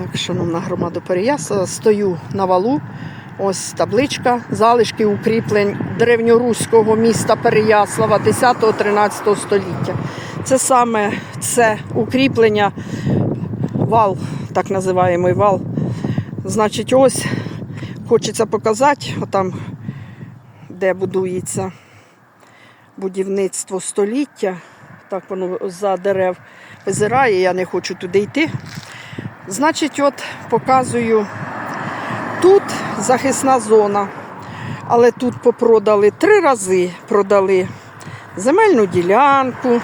Так, шановна громада Переясла, стою на валу. Ось табличка залишки укріплень древньоруського міста Переяслава 10-13 століття. Це саме це укріплення, вал, так називаємо вал. Значить, ось хочеться показати, отам, де будується будівництво століття. Так воно за дерев визирає, я не хочу туди йти. Значить, от показую, тут захисна зона, але тут попродали три рази продали земельну ділянку,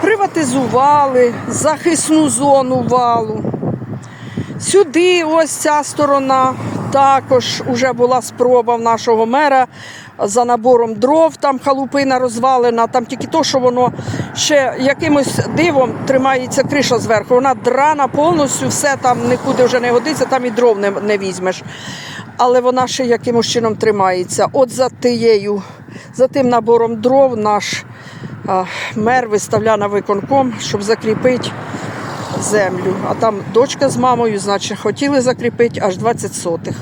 приватизували захисну зону валу. Сюди, ось ця сторона, також вже була спроба в нашого мера за набором дров, там халупина розвалена, там тільки то, що воно ще якимось дивом тримається криша зверху. Вона драна повністю, все там нікуди вже не годиться, там і дров не, не візьмеш. Але вона ще якимось чином тримається. От за тією, за тим набором дров наш а, мер виставляє на виконком, щоб закріпити землю. А там дочка з мамою, значить, хотіли закріпити аж 20 сотих.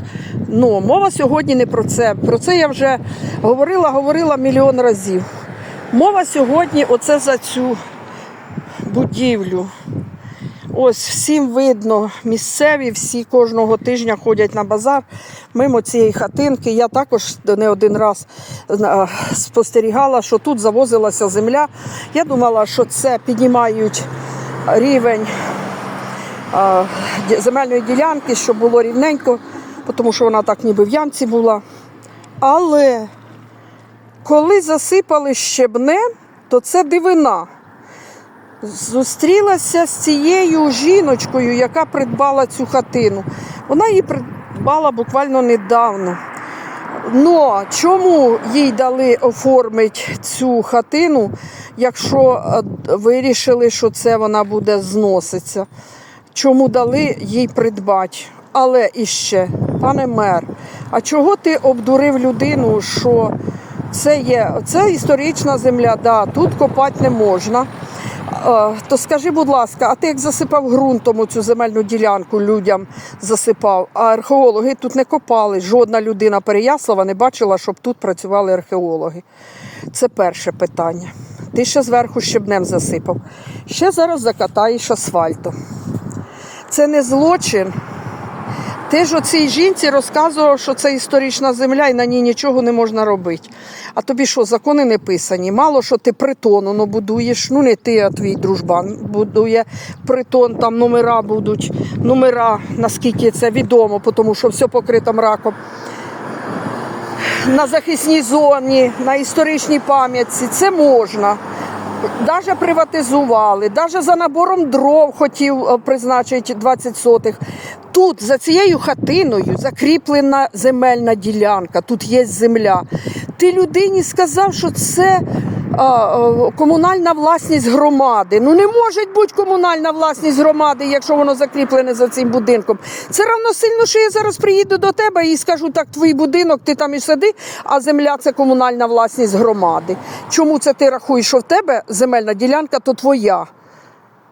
Ну, мова сьогодні не про це. Про це я вже говорила, говорила мільйон разів. Мова сьогодні оце за цю будівлю. Ось всім видно, місцеві всі кожного тижня ходять на базар мимо цієї хатинки. Я також не один раз спостерігала, що тут завозилася земля. Я думала, що це піднімають рівень земельної ділянки, щоб було рівненько, тому що вона так ніби в ямці була. Але коли засипали щебнем, то це дивина. Зустрілася з цією жіночкою, яка придбала цю хатину. Вона її придбала буквально недавно. Но чому їй дали оформити цю хатину, якщо е, вирішили, що це вона буде зноситися? Чому дали їй придбати? Але іще, пане мер, а чого ти обдурив людину, що це є це історична земля, да, тут копати не можна. Е, То скажи, будь ласка, а ти як засипав ґрунтом цю земельну ділянку людям засипав, а археологи тут не копали. Жодна людина Переяслава не бачила, щоб тут працювали археологи. Це перше питання. Ти ще зверху щебнем засипав. Ще зараз закатаєш асфальтом. Це не злочин. Ти ж оцій жінці розказував, що це історична земля і на ній нічого не можна робити. А тобі що, закони не писані? Мало що ти притон ну, будуєш, ну не ти, а твій дружбан будує притон, там номера будуть, номера, наскільки це відомо, тому що все покрито мраком. На захисній зоні, на історичній пам'ятці це можна. Даже приватизували, даже за набором дров хотів е, призначити 20 сотих. Тут за цією хатиною закріплена земельна ділянка, тут є земля. Ти людині сказав, що це а, а, комунальна власність громади. Ну не може бути комунальна власність громади, якщо воно закріплене за цим будинком. Це равносильно, що я зараз приїду до тебе і скажу, так, твій будинок, ти там і сиди, а земля це комунальна власність громади. Чому це ти рахуєш, що в тебе земельна ділянка, то твоя?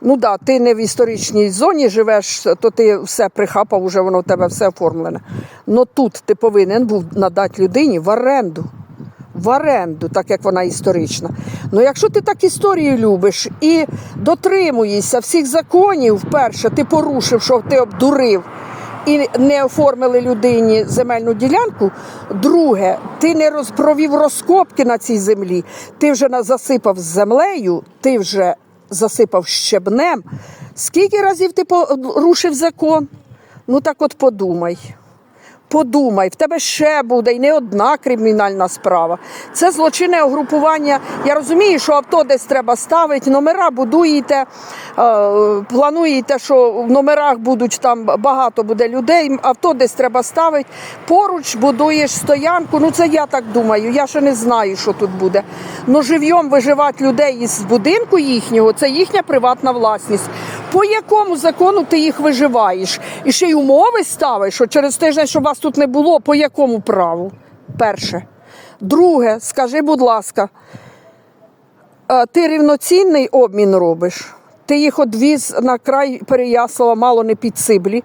Ну да, ти не в історичній зоні живеш, то ти все прихапав, уже воно в тебе все оформлене. Но тут ти повинен був надати людині в оренду. В оренду, так як вона історична. Ну якщо ти так історію любиш і дотримуєшся всіх законів, перше, ти порушив, що ти обдурив і не оформили людині земельну ділянку. Друге, ти не роз- провів розкопки на цій землі, ти вже на- засипав землею, ти вже засипав щебнем. Скільки разів ти порушив закон? Ну так от подумай. Подумай, в тебе ще буде і не одна кримінальна справа. Це злочинне угрупування. Я розумію, що авто десь треба ставити, номера будуєте, е, плануєте, що в номерах будуть там багато буде людей, авто десь треба ставити. Поруч будуєш стоянку. Ну це я так думаю. Я ще не знаю, що тут буде. Ну живьом виживати людей із будинку їхнього це їхня приватна власність. По якому закону ти їх виживаєш? І ще й умови ставиш, що через тиждень, щоб вас тут не було, по якому праву? Перше. Друге, скажи, будь ласка, е, ти рівноцінний обмін робиш? Ти їх одвіз на край Переяслава, мало не під Сиблі,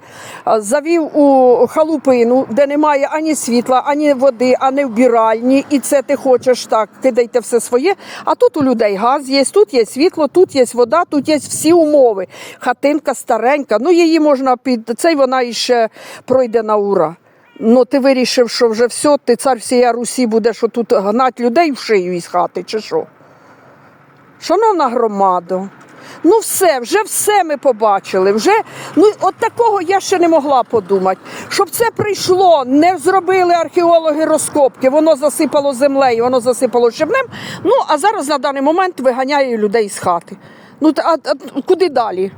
завів у халупину, де немає ані світла, ані води, ані вбиральні. І це ти хочеш так, кидайте все своє. А тут у людей газ є, тут є світло, тут є вода, тут є всі умови. Хатинка старенька, ну її можна під цей вона іще пройде на ура. Ну, ти вирішив, що вже все, ти цар всієї Русі будеш отут гнати людей в шию із хати, чи що? Шановна громада, ну все, вже все ми побачили. Вже, ну от такого я ще не могла подумати. Щоб це прийшло, не зробили археологи розкопки, воно засипало землею, воно засипало щебнем. Ну, а зараз на даний момент виганяє людей з хати. Ну, а, а куди далі?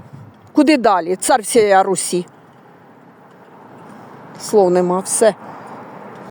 Куди далі? Цар всієї Русі. Слов нема, все.